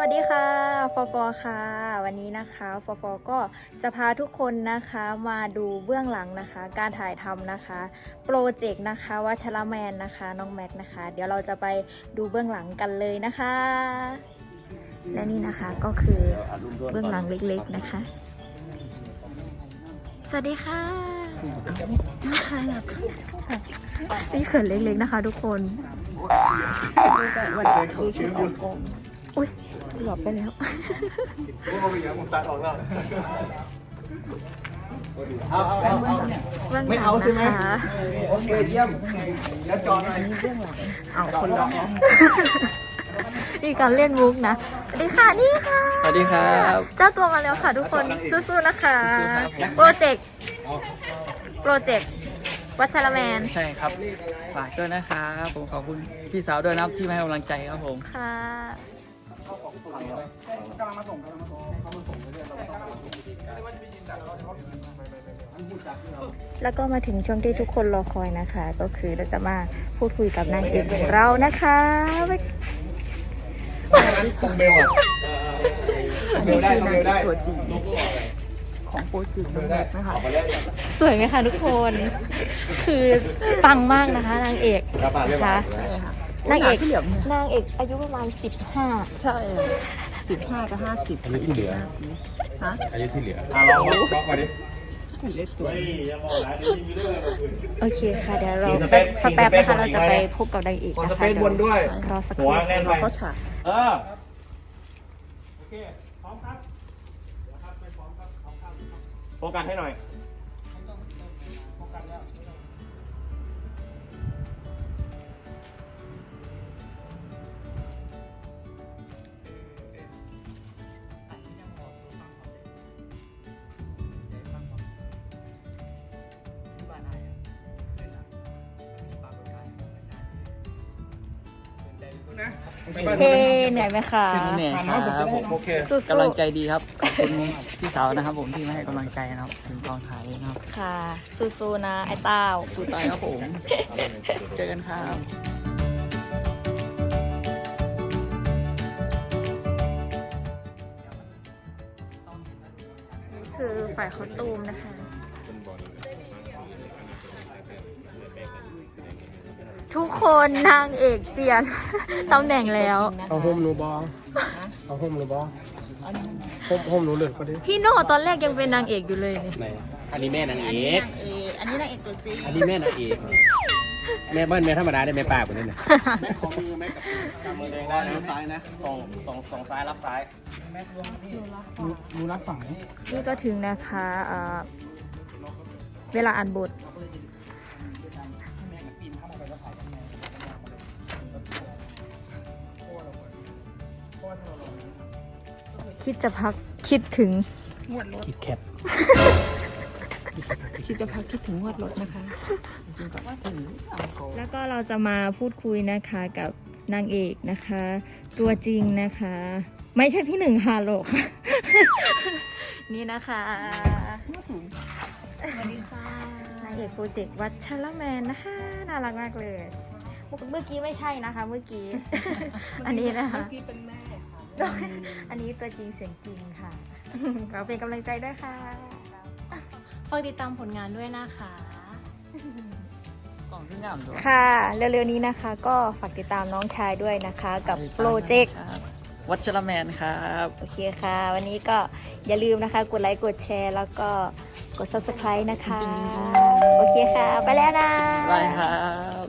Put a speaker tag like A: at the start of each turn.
A: วัสดีค่ะฟอฟอค่ะ วันนี้นะคะฟอฟอก็จะพาทุกคนนะคะมาดูเบื้องหลังนะคะ การถ่ายทำนะคะ โปรเจกต์นะคะวัชรแมนนะคะ น้องแม็กนะคะ เดี๋ยวเราจะไปดูเบื้องหลังกันเลยนะคะ และนี่นะคะก็คือเบื้องหลังเล็กๆนะคะ สวัสดีค่ะนี่เขินเล็กๆนะคะ ทุกคนอุ้ย หลบไปแล้ว
B: ไม่เอาใช่ไหมโอเคเยี่ยมแล้วจอหน่อยเอาคนละ
A: นี่การเล่นมุกนะสวัสดีค่ะนี่ค่ะ
C: สวัสดีครับ
A: เจ้าตัวมาแล้วค่ะทุกคนสู้ๆนะคะ โปรเจกต์โปรเจกต์วัชรแมน
C: ใช่ครับฝากด้วยนะครับผมขอบคุณพี่สาวด้วยนะที่มาให้กำลังใจครับผม
A: ค่ะ แล้วก็มาถึงช่วงที่ทุกคนรอคอยนะคะ ก็คือเราจะมาพูดคุยกับนางเอกของเรานะคะสวัสดีค่ะ
B: เบลอะเบลได้เบลได้
D: ตัวจริงของโปรจกต์น้องแม็กนะคะ
A: สวยไหมคะทุกคน คือปังมากนะคะนางเอกนะ
D: คะ
A: นางเอก
D: ที่เหลือเนี่ย
A: นางเอกอายุประมาณ15
D: ใช่สิบห้ากับห้าสิบอายุที่เหลือ ฮะ
B: อายุที่เหลืออะลองล็อกมาดิ
D: แต่เล็กตัว
A: โอเคค่ะ เดี๋ยวเราแป๊บสักแป๊บนะคะเราจะไปพบกับนางเอก
B: ขอ
A: นะ
B: ส
A: คะ
B: เปซบนด้วย
A: รอสักค
B: หั
A: รู่
B: วแน่นไป
D: เราเข้าฉาก
B: เออโฟกัสให้หน่อย
A: เฮ้เหนื่อยไหมคะ
C: เป็นแม่ครับผม
B: โอเค
A: สู้
C: กำลังใจดีครับขอบคุณพี่สาวนะครับ ผมที่มาให้กำลังใจนะครับถึงกองถ่ายเลยนะครับ
A: ๆค่ะสู้ๆนะไอ้เต้า
C: สู้ตายครับผมเจอกันครับ
A: คือฝ่ายคอสตูมนะคะ ทุกคนนางเอกเปลี่ยน ตำแหน่งแล้ว
E: เอาโฮมหนูบอเอาโฮมหนูบอโฮมโฮมหนูเลือดก็ดิ
A: พี่โน่ตอนแรกยังเป็นนางเอกอยู่เลยนี่
F: ไหนอันนี้แม่นางเอก
D: เออันนี้นางเอกตัวจริง
F: อันนี้แม่นางเอกแม่เบิ้ลแม่ธรรมดาได้แม่ป้าคนนี้นะ
B: ของมือแม่กับกำมือแดงได้นะซ้ายนะ
F: ส่งส่งส่งซ้ายรับซ้าย
E: หนูรักฝั่งไหน
A: นี่ก็ถึงนะคะเอ่อเวลาอ่านบท คิดจะพักคิดถึง
D: งวดรถ
E: คิดแคท
D: คิดจะพักคิดถึงงวดรถนะคะ
A: แล้วก็เราจะมาพูดคุยนะคะกับนางเอกนะคะ ตัวจริงนะคะ ไม่ใช่พี่หนึ่งฮาโลก นี่นะคะสวัสดีค่ะนางเอกโปรเจกต์วัชรแมนนะคะน่ารักมากเลย เมื่อกี้ไม่ใช่นะคะ เมื่อกี้ อันนี้นะคะ
D: ที่เป็นแม่ค่ะ
A: อันนี้ตัวจริงเสียงจริงค่ะเราเป็นกำลังใจด้วยค่ะ
G: ฝากติดตามผลงานด้วยนะคะ
C: กล่องขึ้นงามตัว
A: ค่ะเร็วๆนี้นะคะก็ฝากติดตามน้องชายด้วยนะคะ กับโปรเจกต์
C: ครับวัชรแมนครับ
A: โอเคค่ะ วันนี้ก็อย่าลืมนะคะ กดไลค์กดแชร์ แล้วก็กด subscribe นะคะ โอเคค่ะ ไปแล้วนะ
C: บายครับ